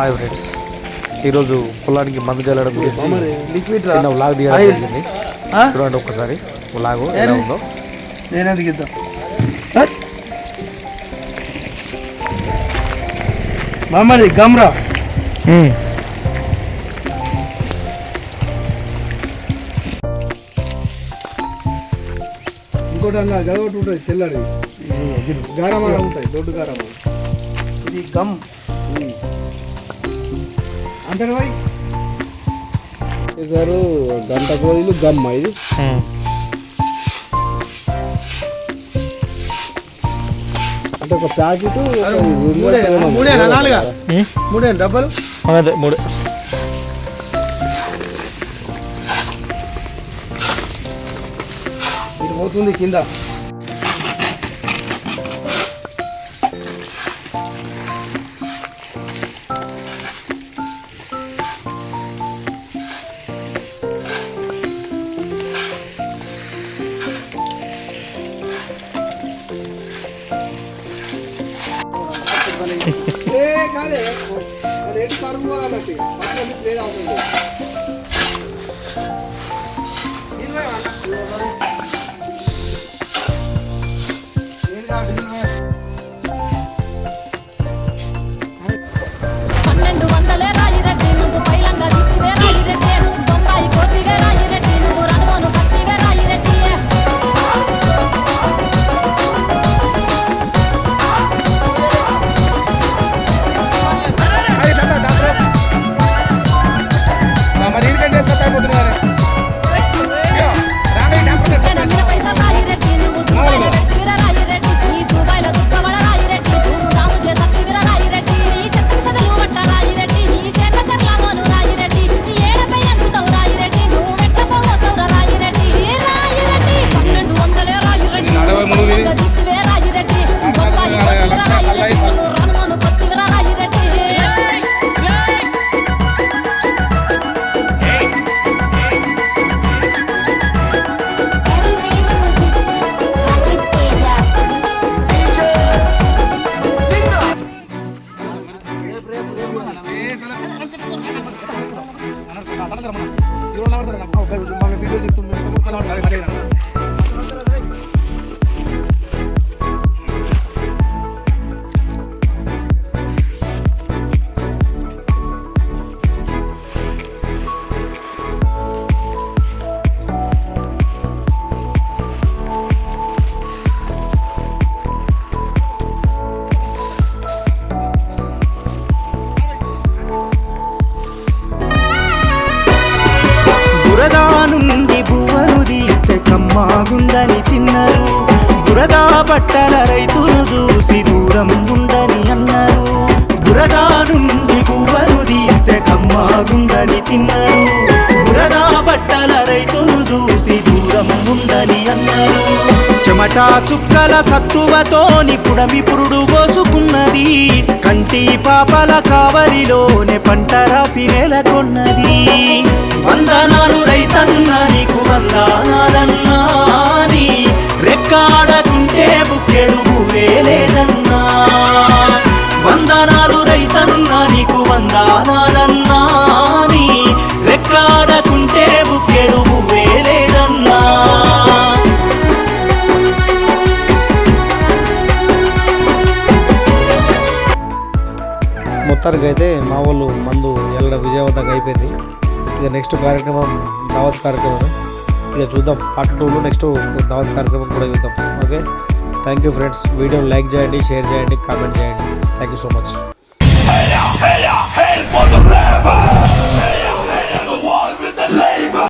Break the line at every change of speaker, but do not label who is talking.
Hi friends ఈరోజు పొలానికి మందు చల్లడం గురించి
లిక్విడ్
చిన్న వ్లాగ్ తీయడం. జరిగింది? చూడండి ఒక్కసారి. వ్లాగ్ ఎలా ఉందో.
నేనే దిగిద్దాం మామది గమ్రా ఇంకోటి అలా గదొకటి ఉంటుంది తెల్లడి గారమాల ఉంటాయి దొడ్డు గారమాల. ఇది గమ్. అంతేనా మరి
సారు గంట కోయిలు గమ్మ ఇది. అంటే ఒక ప్యాకెట్
మూడే మూడేనా? నాలుగా? మూడే డబ్బలు
అదే మూడు.
ఇది పోతుంది కింద. ఏ కాదే అది ఎటు కరువు అన్నట్టు
బురదా బట్టల రైతును చూసి దూరం ఉందని అన్నారు. బురదా నుండి బువ్వను తీస్తే కమ్మాగుందని తిన్నారు. బురదా బట్టల రైతును చూసి దూరం ఉందని అన్నారు. చెమటా చుక్కల సత్తువతోని పుడమి పురుడు పోసుకున్నది. కంటి పాపల కావలిలోనే పంట రాసి నెలకొన్నది. వందనాలు రైతన్నా నీకు వందనాలన్నా నీ
మొత్తానికి అయితే మా వాళ్ళు మందు ఎల్లడ విజయవంతంగా అయిపోయింది. ఇక నెక్స్ట్ కార్యక్రమం దావత్ కార్యక్రమం. ఇక చూద్దాం పార్ట్ టూలో నెక్స్ట్ దావత్ కార్యక్రమం కూడా చూద్దాం. ఓకే థ్యాంక్ యూ ఫ్రెండ్స్ వీడియోని లైక్ చేయండి షేర్ చేయండి కామెంట్ చేయండి. Thank you so much